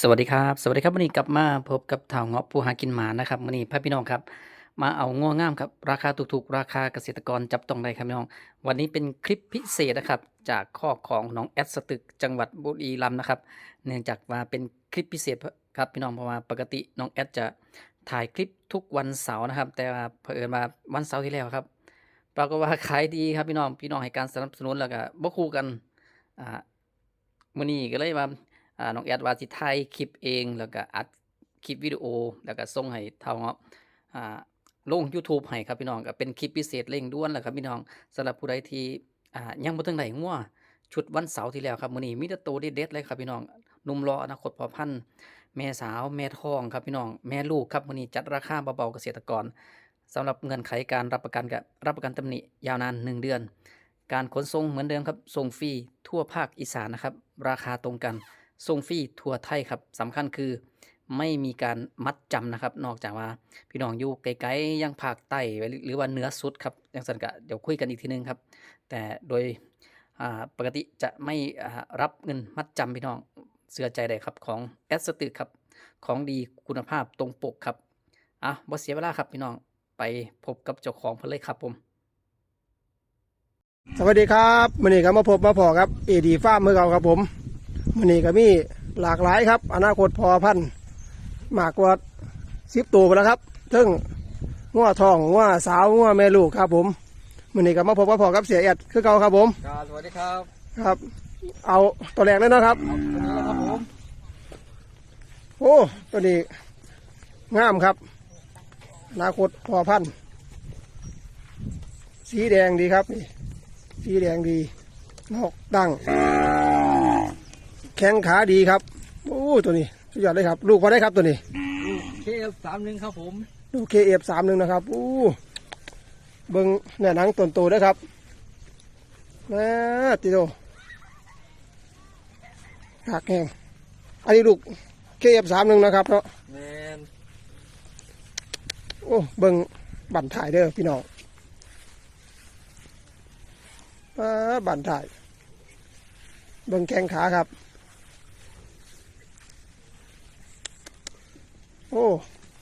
สวัสดีครับ สวัสดีครับวันนี้กลับมาพบกับท่าวเงาะผู้หากินหมานะครับวันนี้พ่อพี่น้องครับ มาเอาง่วงามครับ ราคาถูกๆ ราคาเกษตรกรจับต้องได้ครับพี่น้อง วันนี้เป็นคลิปพิเศษนะครับ จากข้อของน้องแอดสตึกจังหวัดบุรีรัมย์นะครับ เนื่องจากว่าเป็นคลิปพิเศษครับพี่น้องเพราะว่าปกติน้องแอดจะถ่ายคลิปทุกวันเสาร์นะครับ แต่ว่าเผอิญมาวันเสาร์ที่แล้วครับปรากฏว่าขายดีครับพี่น้องพี่น้องให้การสนับสนุนแล้วก็บ่คู่กันอ่ามื้อนี้ก็เลยว่าอ่า น้องแอดว่าสิถ่ายคลิปเองแล้วก็อัดคลิปวิดีโอ แล้วก็ส่งให้เท่าเงาะอ่าลง YouTube ให้ครับพี่น้องก็เป็นคลิปพิเศษเร่งด่วนแหละครับพี่น้องสำหรับผู้ใดที่ยังบ่ทันได้งัวชุดวันเสาร์ที่แล้วครับมื้อนี้มีแต่โตเด็ดๆเลยครับพี่น้องนุ่มรออนาคตพอพันแม่สาวแม่ท้องครับพี่น้องแม่ลูกครับมื้อนี้จัดราคาเบาๆเกษตรกรสำหรับเงื่อนไขการรับประกันกับรับประกันตำหนิยาวนาน 1 เดือน การขนส่งเหมือนเดิมครับส่งฟรีทั่วภาคอีสานนะครับราคาตรงกัน ส่งฟรีทั่วไทยครับสำคัญคือไม่มีการมัดจำนะครับ นอกจากว่าพี่น้องอยู่ไกลๆยังภาคใต้หรือว่าเหนือสุดครับย่างสันกะเดี๋ยวคุยกันอีกทีนึงครับ แต่โดยปกติจะไม่รับเงินมัดจำพี่น้องเสือใจได้ครับของแอสตึกครับของดีคุณภาพตรงปกครับอะบ่เสียเวลาครับพี่น้องไปพบกับเจ้าของเพิ่นเลยครับผม สวัสดีครับมื่อนี้ก็มาพบมาพอครับเอดีฟ้ามเมื่อเก่าครับผม มื่อนี้ก็มีหลากหลายครับ อนาคตพอพันธุ์มากกว่าสิบตัวไปแล้วครับซึ่งงัวทองงัวสาวงัวแม่ลูกครับ ผมมื่อนี้ก็มาพบมาพอกับเสียเอ็ดคือเก่าครับผมครับสวัสดีครับครับ เอาตัวแรกเลยนะครับเอาตัวนี้นะครับผมโอ้ตัวนี้งามครับอนาคตพอพันธุ์สีแดงดีครับนี่สีแดงดีนอกดัง แข้งขาดีครับ โอ้ตัวนี้สุดยอดเลยครับ ลูกพอได้ครับตัวนี้ เคฟสามหนึ่งครับผม ลูกเคเอฟสามหนึ่งนะครับโอ้เบิ้งเนื้อหนังตนโตด้วยครับนะติโตหักแห้งอันนี้ลูกเคเอฟสามหนึ่งนะครับเนาะแมนโอ้เบิ่งบันถ่ายเด้อพี่น้องอ่าบันถ่าย เบิ่งแข้งขาครับ โอ้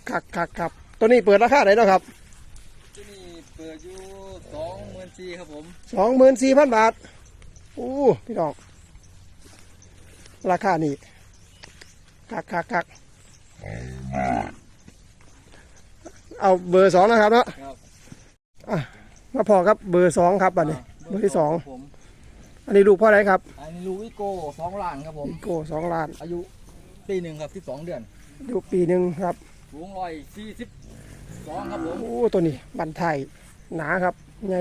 คักคักครับตัวนี้เปิดราคาไหนเนาะครับที่นี่เปิดอยู่สองหมื่นสี่ครับผมสองหมื่นสี่พันบาทโอ้พี่น้องราคานี่คักคักคักเอาเบอร์สองนะครับเนาะครับมาพอครับเบอร์สองครับบัดนี้ เบอร์ที่สองครับผมอันนี้ลูกพ่อไหนครับอันนี้ลูกวิโก้สองล้านครับผมโก้สองล้านอายุปีหนึ่งครับที่สองเดือน อยู่ปีหนึ่งครับสูงร้อยสี่สิบสองครับผมโอ้ตัวนี้บันไทยหนาครับใหญ่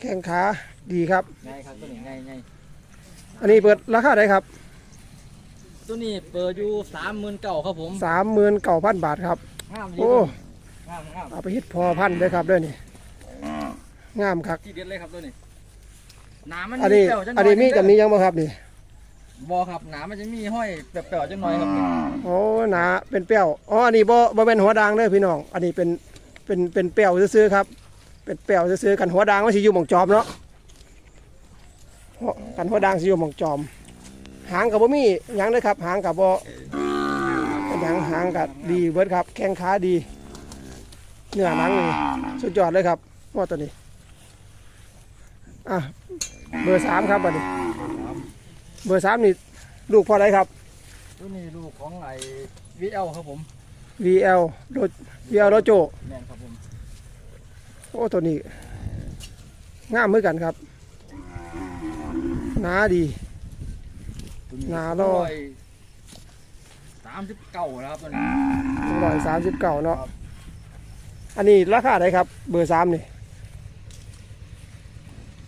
แข้งขาดีครับไงครับตัวนี้ไงไงอันนี้เปิดราคาไหนครับ ตัวนี้เปิดอยู่สามหมื่นเก้าครับผมสามหมื่นเก้าพันบาทครับงามดีโอ้งามงามเอาไปเฮ็ดพอพันธุ์เลยครับด้วยนี่งามครับที่เด็ดเลยครับตัวนี้หนามันอันนี้เปรี้ยวจังหอันนี้มีเด้กับนี้ยังบ่ครับนี่ บอครับหนามันจะมีห้อยแปลวๆจังหน่อยครับนี่โอ้หนาเป็นเปรี้ยวอ๋ออันนี้บ่บ่เป็นหัวด่างเด้อพี่น้อง อันนี้เป็นเป็นเป็นเปรี้ยวซื่อๆครับ เป็นเปรี้ยวซื่อๆกันหัวด่างมันสิอยู่หม่องจอมเนาะหัวกันหัวด่างสิอยู่หม่องจอม หางกับบ่มีหยังเลยครับ หางกับบ่หยังหางกับดีเบิดครับ แข้งขาดี เนื้อหนังนี่สุดยอดเลยครับว่าตัวนี้อะเบอร์สามครับบัดนี้ เบอร์สามนี่ลูกพ่ออะไรครับตัวนี้ลูกของไอ้วีเอลครับผม VL โร VL โรโจแม่นครับผมโอ้ตัวนี้งามเหมือนกันครับหนาดีหนาลอย สามสิบเก้าแล้วครับตัวนี้ ร้อยสามสิบเก้าเนาะอันนี้ราคาไหนครับ เบอร์สามนี่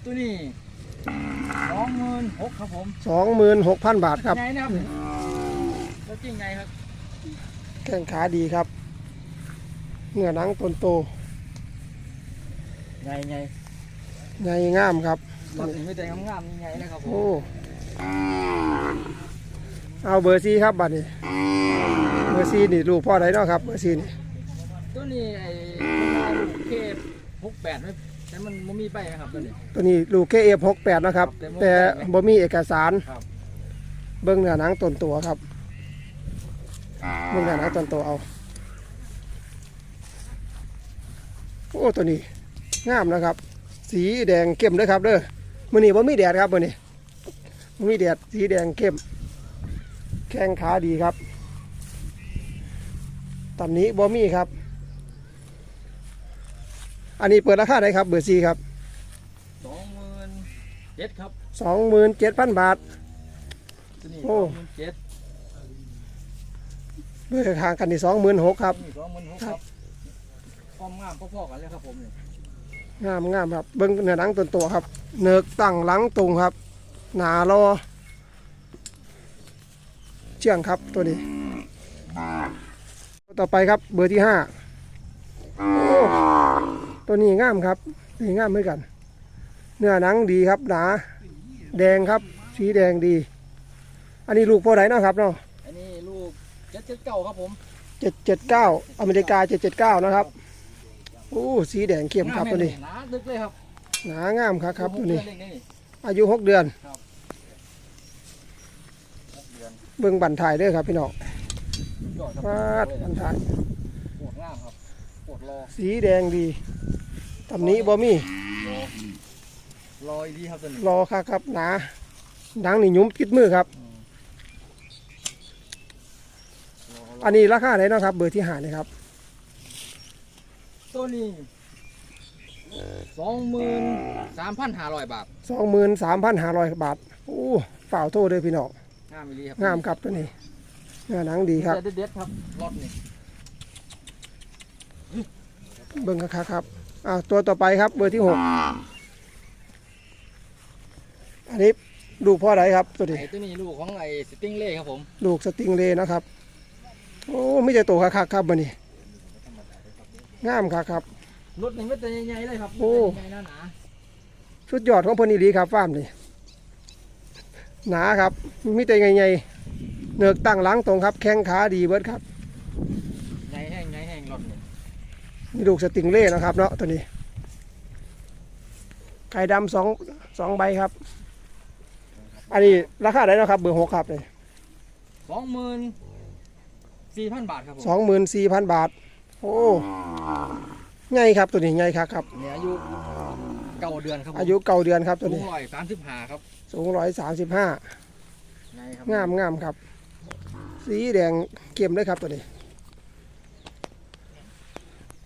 ตัวนี้ สองหมื่นหกครับผมสองหมื่นหกพันบาทครับ ไงนะครับตัวจริงไงครับแข้งขาดีครับ เนื้อหนังตนโตไงไงใหญ่งามครับตัวนี้ไม่แต่งามๆนี่ไงนะครับผมโอ้ เอาเบอร์ซีครับบัดนี้เบอร์ซีนี่ลูกพ่อไหนเนาะครับ เบอร์ซีนี่ตัวนี้ไอ้เคหกแปดไม่ แต่มันมันมีใบนะครับตัวนี้ ตัวนี้ลูก KF68 นะครับ ครับแต่บ่มีเอกสาร ครับ เบิ้งเนื้อหนังต้นตัวครับ เบิ่งหน้าหนังตอนโตเอา โอ้ตัวนี้งามนะครับ สีแดงเข้มเลยครับเด้อมื้อนี้บ่มีแดดครับมื้อนี้บ่มีแดดสีแดงเข้ม แข้งขาดีครับตำนี้บ่มีครับ อันนี้เปิดราคาไหนครับเบอร์ซีครับสองหมื่นเจ็ดครับสองหมื่นเจ็ดพันบาท ตัวนี้โอ้ สองหมื่นเจ็ดเบอร์ห่างกันนี่สองหมื่นหกครับตัวนี้สองหมื่นหกครับความงามพอๆกันเลยครับผมนี่งามงามครับ เบิ้งเนื้อหนังตัวตัวครับ เนือกตั้งหลังตรงครับ หนารอเชื่องครับตัวนี้ ต่อไปครับเบอร์ที่ห้าโอ้ ตัวนี้งามครับนี่งามเหมือนกัน เนื้อหนังดีครับหนาแดงครับ สีแดงดี อันนี้ลูกพ่อไหนเนาะครับเนาะอันนี้ลูกเจ็ดเจ็ดเก้าครับผมเจ็ดเจ็ดเก้าอเมริกาเจ็ดเจ็ดเก้านะครับโอ้สีแดงเข้มครับตัวนี้หนาดึกเลยครับหนางามครับครับตัวนี้หกเดือเองนี่อายุหกเดือนหกเดือนเบิ่งบันทายเด้อครับพี่น้องยอดครับฟาดบันทาย ปวดงามครับปวด รอสีแดงดีตำนี้บ่มีรอรออีกทีครับตัวนี้รอครับครับหนาหนังนี่หยุ้มปิดมือครับรอรออันนี้ราคาไหนเนาะครับ เบอร์ที่หาเลยครับ ตัวนี้สองหมื่นสามพันห้าร้อยบาทสองหมื่นสามพันห้าร้อยบาทโอ้ฝ่าวโทษเด้อพี่น้องงามอีหลีครับงามครับตัวนี้เนื้อหนังดีครับเด็ดๆครับรถนี่ เบิ่งครับครับอ่าตัวต่อไปครับเบอร์ที่หกอันนี้ลูกพ่อไหนครับตัวนี้ไอ้ตัวนี้ลูกของไอ้สติงเล่ครับผมลูกสติงเลย์นะครับ โอ้ไม่ใช่ตัวคักๆครับบันนี้งามครับครับรถนี่ไม่แต่ใหญ่ๆเลยครับโอ้ใหญ่ๆหนาชุดยอดของเพนนีรีครับฟาร์มนี่หนาครับมีแต่ใหญ่ๆเนือกตั้งหลังตรงครับ แข้งขาดีเบิดครับ ๆใหญ่แห้งใหญ่แห้งรถนี่ มีลูกสติงเล่นะครับเนาะตัวนี้ ไข่ดำสองสองใบครับ อันนี้ราคาไหนเนาะครับเบอร์หกครับเลยสองหมื่นสี่พันบาทครับผมสองหมื่นสี่พันบาท โอ้ใหญ่ครับตัวนี้ใหญ่ครับครับ เนี่ยอายุเก้าเดือนครับผมอายุเก่าเดือนครับตัวสูงนี้ ร้อยสามสิบห้าครับสูงร้อยสามสิบห้าใหญ่ครับงามงามครับ สีแดงเข้มเลยครับตัวนี้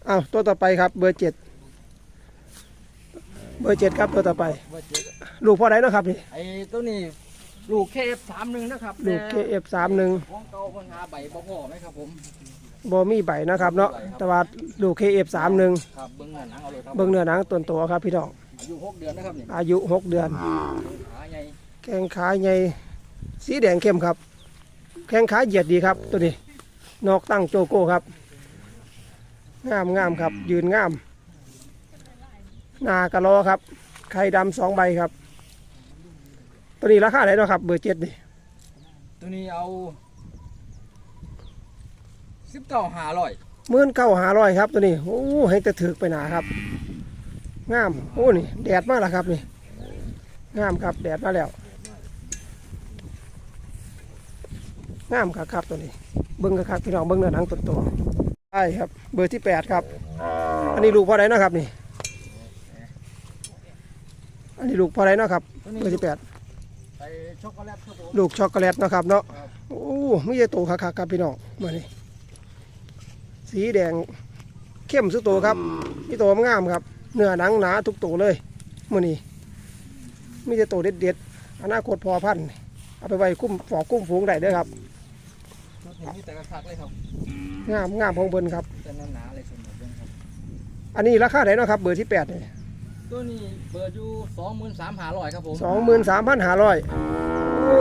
อ้าวตัวต่อไปครับ เบอร์เจ็ดเบอร์เจ็ดครับตัวต่อไป ว่าเจ๊ลูกพ่อไหนเนาะครับนี่ไอ้ตัวนี้ลูกเคฟสามหนึ่งนะครับลูก KF สามหนึ่งของเก่าปัญหาใบบ่พอไหมครับผมบอมีใบนะครับเนาะแต่ว่าลูก KF สามหนึ่งครับเบิ้งเงินหนังเอาเลยครับเบิ่งเนื้อหนังต้นตัวครับพี่น้องอายุหกเดือนนะครับนี่อายุหกเดือน ขาใหญ่แข้งขาใหญ่สีแดงเข้มครับ แข้งขาเหยียดดีครับ ตัวนี้ นอกตั้งโจโก้ครับ งามงามครับ ยืนงามหนากระลอครับ ไข่ดำสองใบครับ ตัวนี้ราคาไหนเนาะครับ เบอร์เจ็ดนี่ตัวนี้เอาสิบเก้าห้าร้อยหมื่นเก้าหาร้อยครับตัวนี้ โอ้ให้แต่ถือไปหนาครับ งาม โอ้นี่ แดดมากแล้วครับนี่ งามครับ แดดมาแล้ว งามครับครับตัวนี้ เบิ้งครับพี่น้องเบิ้งเนื้อหนังตัวตัว ใช่ครับ เบอร์ที่แปดครับ อันนี้ลูกพ่อไรนะครับนี่ อันนี้ลูกพ่อไรนะครับ เบอร์ที่แปดลูกช็อกโกแลตนะครับเนาะ โอ้ไม่ใช่โตคักๆครับพี่น้องมานี่สีแดงเข้มสุดโตครับพี่โตงามครับ เนื้อหนังหนาทุกตัวเลยมือนี้ไม่ใช่โตเด็ดๆอนาคตพอพันเอาไปไว้คุ้มฝอกคุ้มฝูงได้เด้อครับ ชุดนี้มีแต่กระทักเลยครับงามงามของเพิ่นครับ แต่หนาๆเลยสมบูรณ์ครับ อันนี้ราคาไหนเนาะครับ เบอร์ที่แปดนี่ตัวนี้เปิดอยู่สองหมื่นสามห้าร้อยครับผมสองหมื่นสามพันห้าร้อยโอ้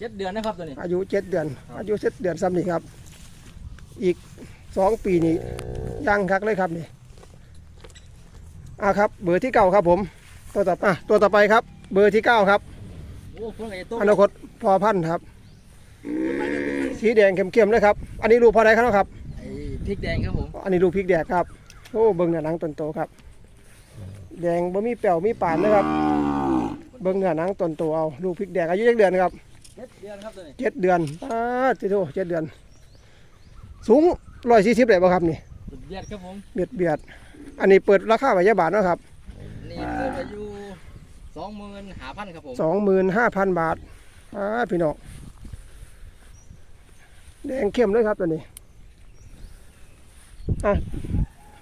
เจ็ดเดือนนะครับตัวนี้ อายุเจ็ดเดือนครับอายุเจ็ดเดือนซ้ำนี่ครับ อีกสองปีนี่ยังคักเลยครับนี่อ่าครับ เบอร์ที่เก้าครับผม ตัวต่ออะตัวต่อไปครับ เบอร์ที่เก้าครับโอ้คนไอ้ตัวอนาคตพอพันธุ์ครับ สีแดงเข้มๆเลยครับ อันนี้ลูกพอได้ครับครับ ไอ้พริกแดงครับผมอันนี้ลูกพริกแดกครับ โอ้เบิ้งเนื้อหนังต้นโตครับ แดงบ่มีเปรี้ยวมีปานนะครับ เบิ้งเนื้อหนังต้นโตเอา ลูกพริกแดกอายุเจ็ดเดือนครับเจ็ดเดือนครับตัวนี้เจ็ดเดือนป้าดที่โตเจ็ดเดือน สูงร้อยสี่สิบเลยป่ะครับนี่สุดเบียดครับผม เบียดเบียด อันนี้เปิดราคาไว้ยาบาทเนาะครับ นี่เปิดอายุสองหมื่นหาพันครับผมสองหมื่นห้าพันบาทอ่าพี่น้อง แดงเข้มเลยครับตัวนี้อะ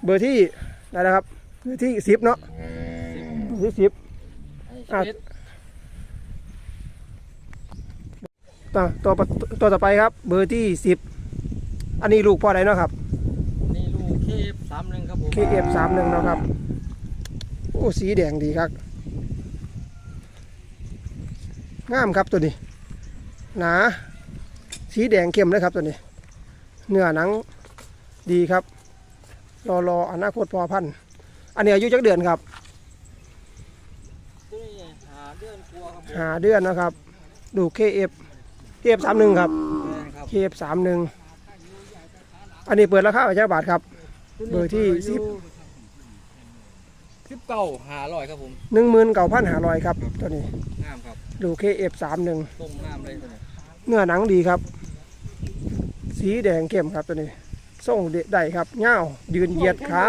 เบอร์ที่ได้แล้วครับเบอร์ที่สิบเนาะเบอร์ที่สิบอะสิบต่อตัวปะตัวต่อไปครับ เบอร์ที่สิบอันนี้ลูกพ่อใดเนาะครับนี่ลูกเคฟสามหนึ่งครับผม KF สามหนึ่งเนาะครับโอ้สีแดงดีครับงามครับตัวนี้หนา สีแดงเข้มเลยครับตัวนี้ เนื้อหนังดีครับ รอรออนาคตพอพันธุ์อันนี้อายุจักเดือนครับตัวนี้หาเดือนกลัวครับผมหาเดือนนะครับ ดู KF KF สามหนึ่งครับแม่นครับ KF สามหนึ่งอันนี้เปิดราคาไว้เจ้าบาทครับ เบอร์ที่สิบ สิบเก้าหาร้อยครับผมหนึ่งหมื่นเก้าพันห้าร้อยครับตัวนี้ งามครับดู KF สามหนึ่งตรงงามเลยตัวนี้เนื้อหนังดีครับ สีแดงเข้มครับตัวนี้ส่งเดะได้ครับเง่าวยืนเหยียดขา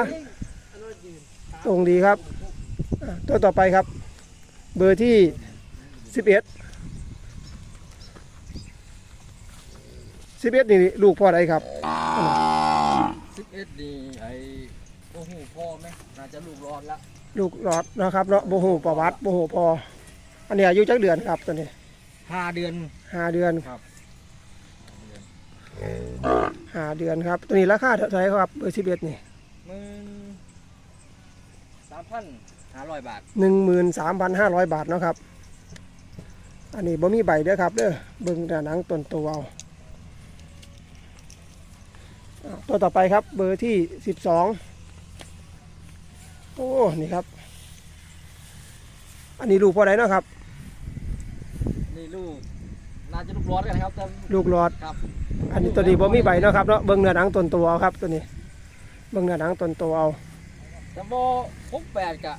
ตรงดีครับอะตัวต่อไปครับ เบอร์ที่สิบเอ็ดสิบเอ็ดนี่ลูกพ่อใดครับสิบเอ็ดนี่ไอ้โอ้โหพ่อไหมน่าจะลูกร้อนละลูกหลอดนะครับเนาะโบหูประวัติโบหูพออันนี้อายุจักเดือนครับตัวนี้ห้าเดือนห้าเดือนครับ ห้าเดือนครับ ตัวนี้ราคาเท่าไหร่ครับเบอร์สิบเอ็ดนี่หมื่นสามพันห้าร้อยบาทหนึ่งหมื่นสามพันห้าร้อยบาทเนาะครับ อันนี้บ่มีใบเด้อครับเด้อเบิ่งแต่หนังต้นตัวเอาอะตัวต่อไปครับเบอร์ที่สิบสองโอ้ นี่ครับ อันนี้ลูกพ่อใดเนาะครับ นี่ลูก น่าจะลูกร้อนกันนะครับแต่ลูกหลอด ครับอันนี้ตัวนี้บ่มีใบเนาะครับเนาะเบิ่งเนื้อหนังต้นตัวเอาครับตัวนี้ เบิ่งเนื้อหนังต้นตัวเอา แต่โบหกแปดกะ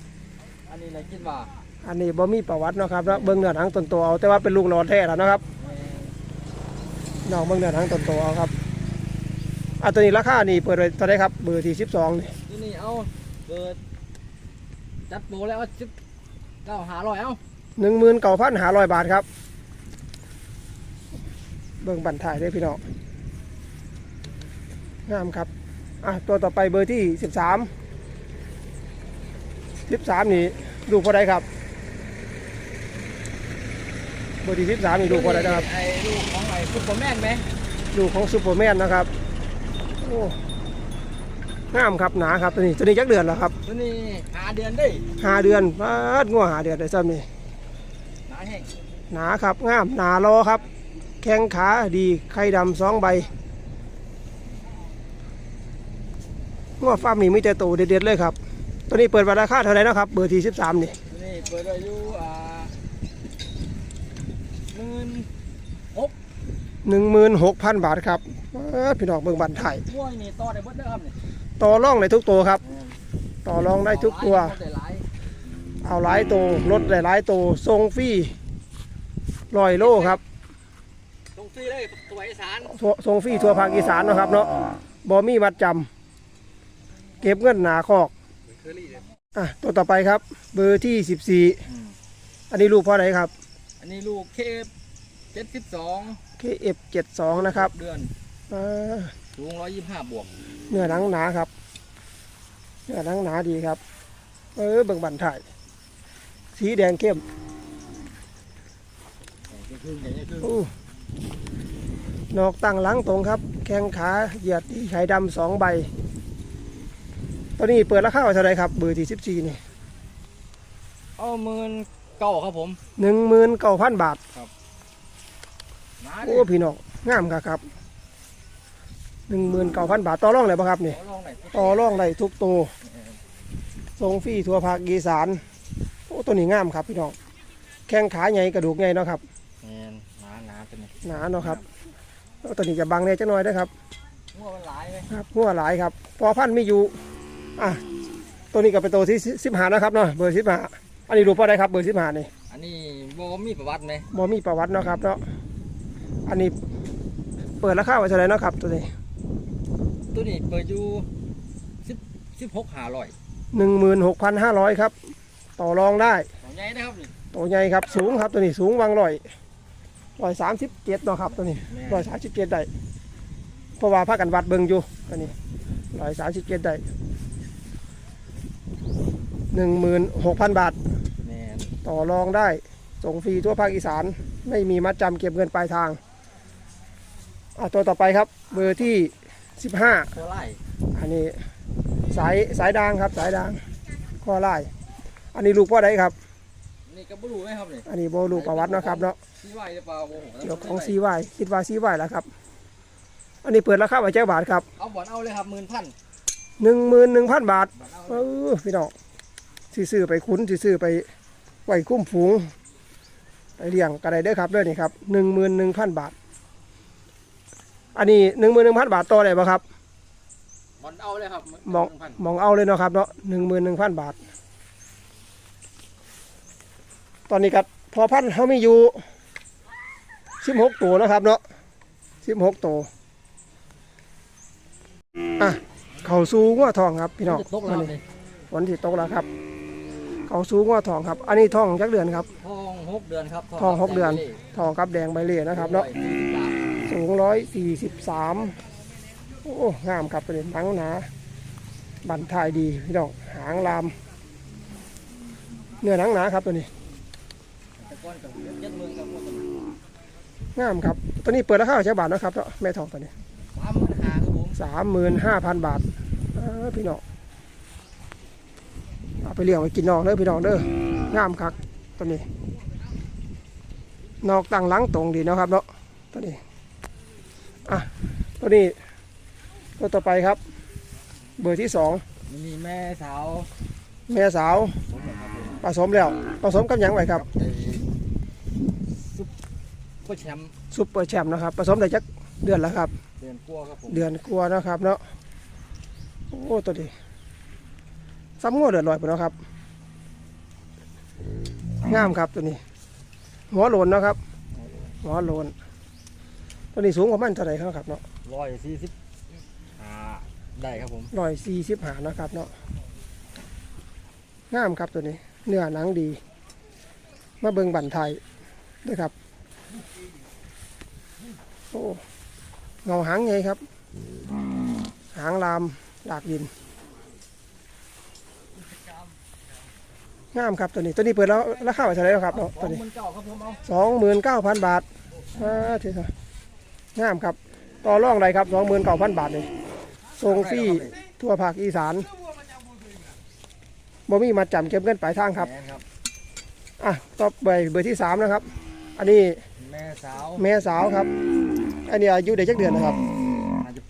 อันนี้นะคิดว่าอันนี้บ่มีประวัติเนาะครับเนาะเบิ่งเนื้อหนังต้นตัวเอาแต่ว่าเป็นลูกหลอดแท้แล้วเนาะครับน้องเบิ่งเนื้อหนังต้นตัวเอาครับอะตัวนี้ราคานี่เปิดไว้เท่าไหรครับเบอร์ที่สิบสองนี่ที่นี่เอาเกิดจัดโปรแล้วเอาสิบเก้าหาร้อยเอาหนึ่งหมื่นเก้าพันห้าร้อยบาทครับ เบิ่งบันถ่ายได้อพี่น้องงามครับอะตัวต่อไปเบอร์ที่สิบสามสิบสามนี่ลูกพอใดครับเบอร์ที่สิบสามนี่ลูกพอใดนะครับไอ้ลูกของไอ้ซุปเปอร์แมนไหมลูกของซูเปอร์แมนนะครับโอ้งามครับหนาครับตัวนี้ตัวนี้จักเดือนแล้วครับตัวนี้หาเดือนได้หาเดือนพาดงัวหาเดือนได้ซ้ำนี่หนาแห้งหนาครับงามหนารอครับ แข้งขาดีไข่ดำสองใบงัวฟาร์มนี่มีแต่โตเด็ดๆเลยครับ ตัวนี้เปิดราคาเท่าไหร่นะครับ เบอร์ที่สิบสามนี่ตัวนี้เปิดอายุอ่าหมื่นหนึ่งหมื่นหกพันบาทครับเอ้อพี่น้องเบิ่งบันไทยม้วยนี่ต่อได้เบิดเด้อครับนี่ต่อรองได้ทุกตัวครับ ต่อรองได้ทุกตัวได้หลายเอาหลายตัวลดหลายๆตัวทรงฟรีลอยโลครับ ตรงฟรีเลยตัวอีสานทั่วทรงฟรีทั่วภาคอีสานเนาะครับเนาะบอมีมัดจำเก็บเงินหนาคอกเคอรี่เลยอะตัวต่อไปครับ เบอร์ที่สิบสี่อันนี้ลูกพ่อไหนครับ อันนี้ลูกเคฟเจ็ดสิบสอง KF 7 2นะครับเดือนอ่าสูงร้อยยี่สิบห้าบวกเนื้อหนังหนาครับเนื้อหนังหนาดีครับ เออเบิ่งบันถ่ายสีแดงเข้มใหญ่ขึ้นใหญ่ขึ้นอู้ นอกตั้งหลังตรงครับ แข้งขาเหยียดที่ไข่ดำสองใบ ตัวนี้เปิดราคาไว้เท่าไหรครับเบอร์ที่สิบสี่นี่เอาหมื่นเก้าครับผมหนึ่งหมื่นเก้าพันบาทหนาโอ้ดิพี่น้องงามครับครับหนึ่งหมื่นเก้าพันบาทต่อรองเลยปะครับนี่ขอลองหน่อยต่อรองได้ทุกตัวทรงฟรีทั่วภาคอีสานโอ้ตัวนี้งามครับพี่น้องแข้งขาใหญ่กระดูกใหญ่เนาะครับ หนาเนาะครับแล้วตัวนี้จะบังแน่จังหน่อยนะครับงัวมันหลายไหมครับหัวหลายครับ พอพันธุ์ไม่อยู่อะตัวนี้ก็เป็นตัวที่สิบหานะครับเนาะเบอร์สิบหาอันนี้รู้ป่ะได้ครับเบอร์สิบหานี่อันนี้โบมีประวัติไหมบ่มีประวัติเนาะครับเนาะอันนี้เปิดราคาไว้เท่าไหร่เนาะครับ ตัวนี้ ตัวนี้เปิดอยู่สิบสิบหกหาร้อยหนึ่งหมื่นหกพันห้าร้อยครับ ต่อรองได้ของใหญ่นะครับนี่ตัวใหญ่ครับสูงครับตัวนี้สูงวังร้อย ร้อยสามสิบเจ็ดเนาะครับตัวนี้แม่ร้อยสามสิบเจ็ดได้เพราะว่าพากันวัดเบิงอยู่ตัวนี้ร้อยสามสิบเจ็ดได้หนึ่งหมื่นหกพันบาทแม่นต่อรองได้ ส่งฟรีทั่วภาคอีสาน ไม่มีมัดจำเก็บเงินปลายทางอะตัวต่อไปครับ เบอร์ที่15ตัวไล่อันนี้สายสายดางครับสายดางข้อไล่อันนี้ลูกพ่อใดครับ นี่ก็บ่รู้ไหมครับนี่อันนี้โบลูกประวัติเนาะครับเนาะซีไว้หรือเปล่าโอ้โหเกี่ยวของซีไวคิดว่าซีไวแล้วครับ อันนี้เปิดราคาไว้เจ้าบาทครับเอาบอลเอาเลยครับหมื่นพันหนึ่งหมื่นหนึ่งพันบาทบอลเอาเออพี่น้องสิซื้อไปคุ้นสิซื้อไปไว้คุ้มฝูงไปเลี้ยงกระไดเด้อครับเด้อนี่ครับหนึ่งหมื่นหนึ่งพันบาท อันนี้หนึ่งหมื่นหนึ่งพันบาทต่อได้ปะครับบอลเอาเลยครับมองพันมองเอาเลยเนาะครับเนาะหนึ่งหมื่นหนึ่งพันบาท ตอนนี้ครับพอพันเขามีอยู่สิบหกตัวนะครับเนาะสิบหกตัวอะเขาสูงว่าทองครับพี่น้องจะตกแล้วอันครับนี้นี่ฝนที่ตกแล้วครับ เขาสูงว่าทองครับ อันนี้ทองจักเดือนครับทองหกเดือนครับทองหกเดือน ทองครับแดงใบเล่นะครับเนาะสี่สิบบทสูงร้อยสี่สิบสามโอ้งามครับตัวนี้หนังหนาบันทายดีพี่น้องหางลาม เนื้อหนังหนาครับตัวนี้แต่ ก้อนกับเจ็ดหมื่นครับงามครับ ตัวนี้เปิดราคาเช้าบาทนะครับเนาะแม่ทองตัวนี้สามหมื่นห้าครับผมสามหมื่นห้าพันบาทเออพี่น้องเอาไปเลี้ยงไว้กินนอกเด้อพี่น้องเด้องามครับตัวนี้ นอกตั้งหลังตรงดีเนาะครับเนาะตัวนี้อะตัวนี้ตัวต่อไปครับ เบอร์ที่สองมีแม่สาวแม่สาวผมนะครับผมผสมแล้วผสมกับหยังไว้ครับ ไอ้ซุปเปอร์แชมป์ซุปเปอร์แชมป์นะครับผสมได้จักเดือนแล้วครับ เดือนกลัวครับผมเดือนกลัวานะครับเนาะโอ้ตัวนี้ซ้ำงวเดือดลอยไปเนาะครับงามครับตัวนี้ หัวโลนเนาะครับ หัวโลนตัวนี้สูงกว่ามันเท่าไหร่ครับเนาะร้อยสี่สิบห้าได้ครับผมร้อยสี่สิบหานะครับเนาะงามครับตัวนี้ เนื้อหนังดี มาเบิงบันไทยด้วยครับ โอ้เงาหางไงครับ หางลามดากดินงามครับตัวนี้ตัวนี้เปิดแล้วราคาไว้เท่าไหร่แล้วครับเนาะสตัอวงนี้หมื่นเก้าครับผมเอาสองหมื่นเก้าพันบาทอ่าเท่างามครับต่อรองไรครับสองหมื่นเก้าพันบาทเลยส่งฟรีทั่วภาคอีสานบ่มีมาจำเก็บเงินปลายทางครับแม่ครับอะต่อไปเบอร์ที่สามนะครับ อันนี้แม่สาวแม่สาวครับ อันนี้อายุได้จักเดือนนะครับอาจจะ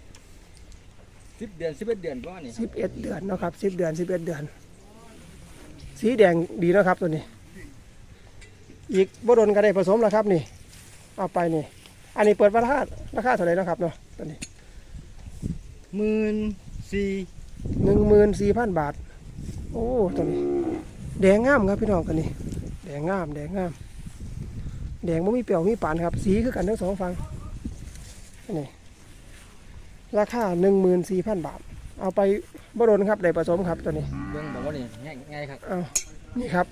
สิบเดือนสิบเอ็ดเดือนก็นี่สิบเอ็ดเดือนเนาะครับสิบเดือนสิบเอ็ดเดือน สีแดงดีเนาะครับตัวนี้ อีกบ่โดนก็ได้ผสมแล้วครับนี่เอาไปนี่ อันนี้เปิดราคาราคาเท่าไหร่เนาะครับเนาะตัวนี้หมื่นสี่หนึ่งหมื่นสี่พันบาท โอ้ตัวนี้ แดงงามครับพี่น้องกันนี่แดงงาม แดงงาม แดงไม่มีเปรี้ยวมีปานครับ สีคือกันทั้งสองฝั่ง นี่ราคาหนึ่งหมื่นสี่พันบาท เอาไปบรนครับได้ผสมครับตัวนี้ เบิ้งบอกว่านี่ง่ายง่ายครับเอานี่ครับ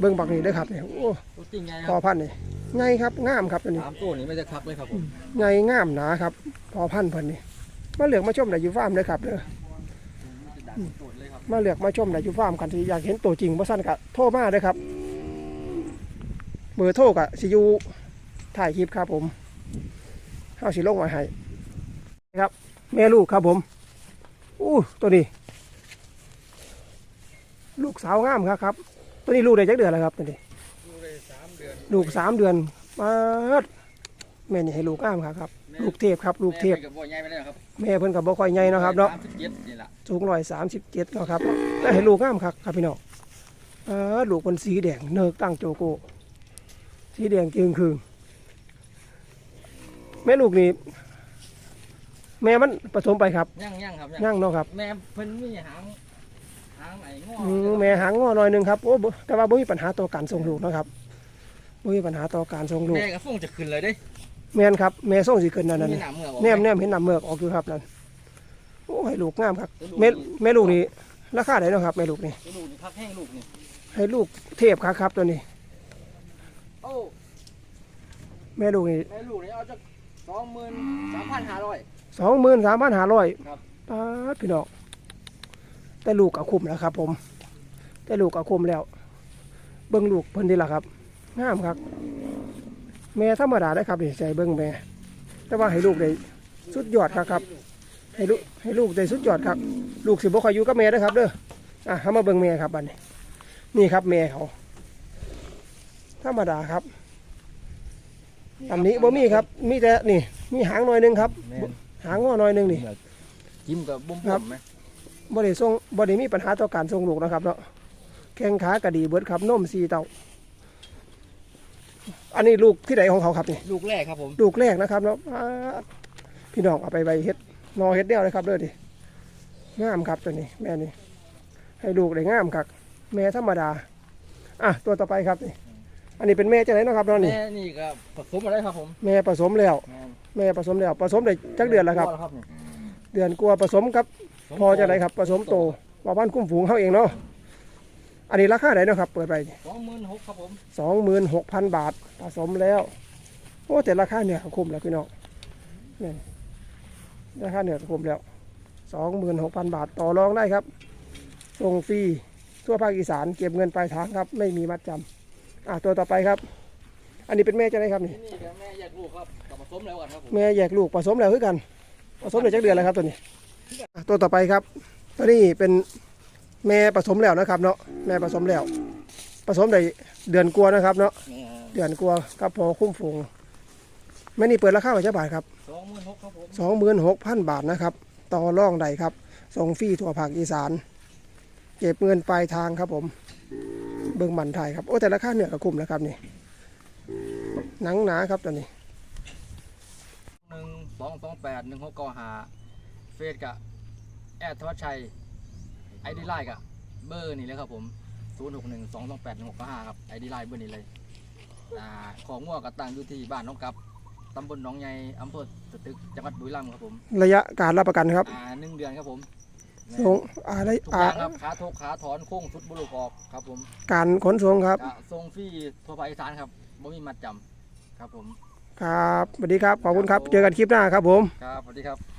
เบิ้งบักนี่เด้วยครับนี่โอ้ตัวจริงง่ายคพอรับพันธุ์นี่ไงครับงามครับตัวนี้ สามตัวนี้ไม่จะคักเลยครับผมไงงามหนาครับ พอพันธุ์เพิ่นนี่มาเหลือกมาชมได้อยู่ฟาร์มเลยครับเด้อจะดังตัวเลยครับมาเลือกมาชมได้อยู่ฟาร์มกันที่อยากเห็นตัวจริงว่าสั้นกะโทรมาเลยครับเบอร์โทรกะสิอยูถ่ายคลิปครับผม เฮาสิลงไว้ให้ครับ แม่ลูกครับผมอู้ตัวนี้ ลูกสาวงามครับครับ ตัวนี้ลูกได้จักเดือนแล้วครับตัวนี้ดูเลยสามเดือนลูกสามเดือนมาดแม่นี่ให้ลูกงามครับครับ ลูกเทพครับลูกเทพแม่ไปกับบ่อใหญ่ไปเลยครับแม่เพิ่นกับบ่ค่อยใหญ่เนาะครับเนาะสมสิบเจ็ดนี่แหละสูงร้อยสามสิบเจ็ดเนาะครับแต่เห็นลูกงามครับครับพี่น้องเออลูกมันสีแดงเนิกตั้งโจโก้สีแดงจึงคืง แม่ลูกนี่แม่มันผสมไปครับย่างย่างครับย่างเนาะครับ แม่เพิ่นมีหางหางไหนงออืมแม่หางงอหน่อยหนึงครับโอ้บ่แต่ว่าบ่มีปัญหาต่อการส่งลูกเนาะครับบ่มีปัญหาต่อการส่งลูกแม่กับฟงจะขึ้นเลยเด้แม่นครับแม่ส่งสิขึ้นนั่นนั่นมีนี่หนามเมือกออกแนมแนมเห็นน้ำเมือกออกอยู่ครับนั่นโอ้ให้ลูกงามครับแม่แม่ลูกนี่ราคาไหนเนาะครับแม่ลูกนี่ลูกนี่พักแห้งลูกนี่ให้ลูกเทพครับครับตัวนี้โอ้แม่ลูกนี่แม่ลูกนี่เอาจาก สองหมื่นสามพันห้าร้อย สองหมื่นสามพันห้าร้อยครับ ป้าดพี่น้องแต่ลูกก็คุ้มแล้วครับ ผม แต่ลูกก็คุ้มแล้ว เบิ้งลูกเพิ่นดีละครับงามครับ แม่ธรรมดาได้ครับนี่ใจเบิ้งแม่แต่ว่าให้ลูกได้สุดยอดครับครับ ให้ลูกให้ลูกได้สุดยอดครับ ลูกสิบ่คอยอยู่กับแม่เด้อครับเด้ออะเฮามาเบิ่งแม่ครับบัดนี้ นี่ครับแม่เขา ธรรมดาครับ อันนี้บ่มีครับ มีแต่นี่ มีหางหน่อยหนึงครับ แม่นหางงอหน่อยหนึงนี่ จิ้มกับบุ้มครับ ๆไหมบ่ได้ส่งบ่ได้มีปัญหาต่อการส่งลูกนะครับเนาะแข้งขากระดีเบิดครับนมสีเต้าอันนี้ลูกที่ไหนของเขาครับนี่ลูกแรกครับผมลูกแรกนะครับเนาะอ่าพี่น้องเอาไปไว้เฮ็ดนอเฮ็ดแนวเลยครับเด้อดิงามครับตัวนี้ แม่นี่ให้ลูกได้งามครับแม่ธรรมดา อะตัวต่อไปครับนี่อั นนี้เป็นแม่จะไหนเนาะครับเนาะนี่ แม่นี่ก็ผสมอะไรครับผมแม่ผสมแล้ว แม่นแม่ผสมแล้วผสมได้จักเดือนแล้วครับครับนี่เดือนกลัวาผสมกับพอจะไหนครับผสมโตว่าบ้านคุ้มฝูงเขาเองเนาะอันนี้ราคาไหนเนาะครับ เปิดไปสองหมื่นหกครับผมสองหมื่นหกพันบาทผสมแล้วโอ้แต่ราคาเนี่ยคุ้มแล้วพี่น้องนี่ราคาเนี่ยคุ้มแล้วสองหมื่นหกพันบาทต่อรองได้ครับส่งฟรีทั่วภาคอีสานเก็บเงินปลายทางครับ ไม่มีมัดจำ อะตัวต่อไปครับ อันนี้เป็นแม่จะไหนครับนี่นี่ก็แม่แยกลูกครับกับผสมแล้วกันครับผมแม่แยกลูกผสมแล้วคือกันผสมได้จักเดือนแล้วครับตัวนี้อะตัวต่อไปครับ ตัวนี้เป็นแม่ผสมแล้วนะครับ เนาะแม่ผสมแล้ว ผสมได้เดือนกลัวานะครับ เนาะนี่เดือนกลัวากับพอคุ้มฝูงแม่นี่เปิดราคาไว้เจ้าบาทครับ สองหมื่นหกครับผมสองหมื่นหกพันบาทนะครับ ต่อร่องใดครับส่งฟรีทั่วภาคอีสาน เก็บเงินปลายทางครับผม เบิ่งบันไทยครับโอ้แต่ราคาเหนือกับคุ้มแล้วครับนี่หนังหนาครับตัวนี้หนึ่งสองสองแปดหนึ่งหกเก้าห้าเฟซกับแอดธวัชชัยไอดีไลน์กับเบอร์นี่เลยครับผมศูนย์หกหนึ่งสองสองแปดหนึ่งหกเก้าห้าครับไอดีไลน์เบอร์นี้เลยอ่าของงัวกับตั้งอยู่ที่บ้านน้องกับตำบลหนองใหญ่อำเภอสตึกจังหวัดบุรีรัมย์ครับผม ระยะการรับประกันครับ อ่าหนึ่งเดือนครับผม ส่งอะไรทุกออ่าย่างครับขาโทกขาถอนโค้งสุดบุรุษออกครับผมการขนส่งครับกะทรงฟรีทั่วภาคอีสานครับบ่มีมัดจำครับผม ครับสวัสดีครับ ขอบคุณครับ เจอกันคลิปหน้าครับผม ครับสวัสดีครับ